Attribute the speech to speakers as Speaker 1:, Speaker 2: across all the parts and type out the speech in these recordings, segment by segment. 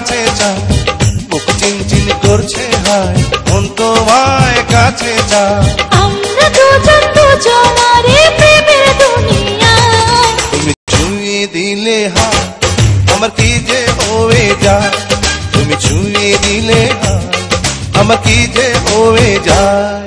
Speaker 1: কাছে চায় বুক চিনচিন করছে হায় মন তোমায় কাছে চায়
Speaker 2: আমরা দুজন দুজনারে প্রেমের দুনিয়ায়
Speaker 1: তুমি ছুঁয়ে দিলে হায় আমার কি যে হয়ে যায় তুমি ছুঁয়ে দিলে হায় আমার কি যে হয়ে যায়।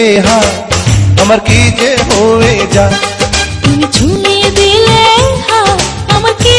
Speaker 1: দিলে হা আমার কি যে হয়ে যায়?
Speaker 2: তুমি ছুঁয়ে দিলে হা আমার কি